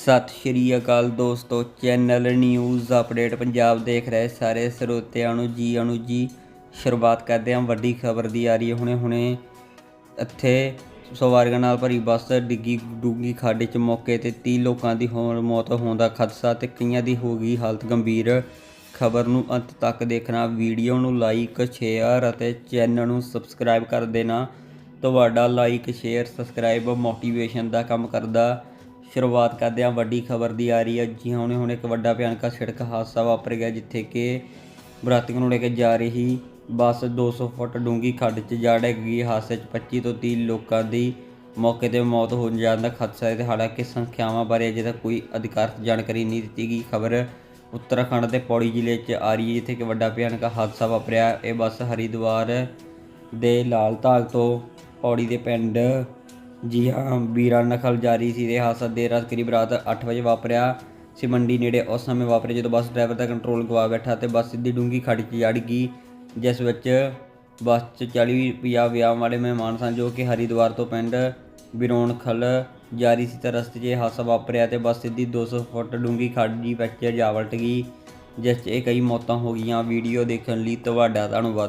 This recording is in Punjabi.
ਸਤਿ ਸ਼੍ਰੀ ਅਕਾਲ ਦੋਸਤੋ, ਚੈਨਲ ਨਿਊਜ਼ ਅਪਡੇਟ ਪੰਜਾਬ ਦੇਖ ਰਹੇ ਸਾਰੇ ਸਰੋਤਿਆਂ ਨੂੰ ਜੀ ਅਨੂ ਜੀ ਸ਼ੁਰੂਆਤ ਕਰਦੇ ਹਾਂ। ਵੱਡੀ ਖਬਰ ਦੀ ਆ ਰਹੀ ਹੈ ਹੁਣੇ ਹੁਣੇ। ਇੱਥੇ ਸਵਾਰੀਆਂ ਨਾਲ ਭਰੀ ਬੱਸ ਡਿੱਗੀ ਡੂੰਗੀ ਖੱਡ 'ਚ ਮੌਕੇ ਤੇ 30 ਲੋਕਾਂ ਦੀ ਹੋਣ ਮੌਤ ਹੋਣ ਦਾ ਖਦਸ਼ਾ ਤੇ ਕਈਆਂ ਦੀ ਹੋ ਗਈ ਹਾਲਤ ਗੰਭੀਰ। ਖਬਰ ਨੂੰ ਅੰਤ ਤੱਕ ਦੇਖਣਾ, ਵੀਡੀਓ ਨੂੰ ਲਾਈਕ, ਸ਼ੇਅਰ ਅਤੇ ਚੈਨਲ ਨੂੰ ਸਬਸਕ੍ਰਾਈਬ ਕਰ ਦੇਣਾ। ਤੁਹਾਡਾ ਲਾਈਕ, ਸ਼ੇਅਰ, ਸਬਸਕ੍ਰਾਈਬ ਮੋਟੀਵੇਸ਼ਨ ਦਾ ਕੰਮ ਕਰਦਾ। ਸ਼ੁਰੂਆਤ ਕਰਦੇ ਹਾਂ ਵੱਡੀ ਖਬਰ ਦੀ ਆ ਰਹੀ ਹੈ। ਜੀ ਹੁਣੇ ਹੁਣ ਇੱਕ ਵੱਡਾ ਭਿਆਨਕ ਸੜਕ ਹਾਦਸਾ ਵਾਪਰ ਗਿਆ ਜਿੱਥੇ ਕਿ ਬਰਾਤੀਆਂ ਨੂੰ ਲੈ ਕੇ ਜਾ ਰਹੀ ਬੱਸ 200 ਫੁੱਟ ਡੂੰਗੀ ਖੱਡ 'ਚ ਜਾ ਡਿੱਗ। ਗਈ ਹਾਦਸੇ 'ਚ 25 ਤੋਂ 30 ਲੋਕਾਂ ਦੀ ਮੌਕੇ ਤੇ ਮੌਤ ਹੋ ਜਾਣ ਦਾ ਖਦਸ਼ਾ ਹੈ। ਤੇ ਹਾਲਾਂਕਿ ਸੰਖਿਆਵਾਂ ਬਾਰੇ ਅਜੇ ਤੱਕ ਕੋਈ ਅਧਿਕਾਰਤ ਜਾਣਕਾਰੀ ਨਹੀਂ ਦਿੱਤੀ ਗਈ। ਖਬਰ ਉੱਤਰਾਖੰਡ ਦੇ ਪੌੜੀ ਜ਼ਿਲ੍ਹੇ 'ਚ ਆ ਰਹੀ ਹੈ, ਜਿੱਥੇ ਕਿ ਵੱਡਾ ਭਿਆਨਕ ਹਾਦਸਾ ਵਾਪਰਿਆ। ਇਹ ਬੱਸ ਹਰਿਦੁਆਰ ਦੇ ਲਾਲ ਧਾਗ ਤੋਂ ਪੌੜੀ ਦੇ ਪਿੰਡ ਜੀ ਹਾਂ, ਵੀਰਾਂ ਨਖਲ ਜਾਰੀ ਸੀ ਤੇ ਹਾਦਸਾ ਦੇਰ ਰਾਤ ਕਰੀਬ ਰਾਤ 8 ਵਜੇ ਵਾਪਰਿਆ। ਸੀ ਮੰਡੀ ਨੇੜੇ ਉਸ ਸਮੇਂ ਵਾਪਰਿਆ ਜਦੋਂ ਬੱਸ ਡਰਾਈਵਰ ਦਾ ਕੰਟਰੋਲ ਗਵਾ ਬੈਠਾ ਤੇ ਬੱਸ ਸਿੱਧੀ ਡੂੰਗੀ ਖੱਡ 'ਚ ਜੜ ਗਈ, ਜਿਸ ਵਿੱਚ ਬੱਸ 'ਚ 40 ਪੰਜਾਹ ਵਿਆਹ ਵਾਲੇ ਮਹਿਮਾਨ ਸਨ, ਜੋ ਕਿ ਹਰੀਦੁਆਰ ਤੋਂ ਪਿੰਡ ਬਿਰੋਣ ਖਲ ਜਾਰੀ ਸੀ। ਤਾਂ ਰਸਤੇ 'ਚ ਇਹ ਹਾਦਸਾ ਵਾਪਰਿਆ ਤੇ ਬੱਸ ਸਿੱਧੀ 200 ਫੁੱਟ ਡੂੰਗੀ ਖੱਡ ਜੀ ਵਿੱਚ ਜਾ ਵਲਟ ਗਈ, ਜਿਸ 'ਚ ਇਹ ਕਈ ਮੌਤਾਂ ਹੋ ਗਈਆਂ। ਵੀਡੀਓ ਦੇਖਣ ਲਈ ਤੁਹਾਡਾ ਧੰਨਵਾਦ।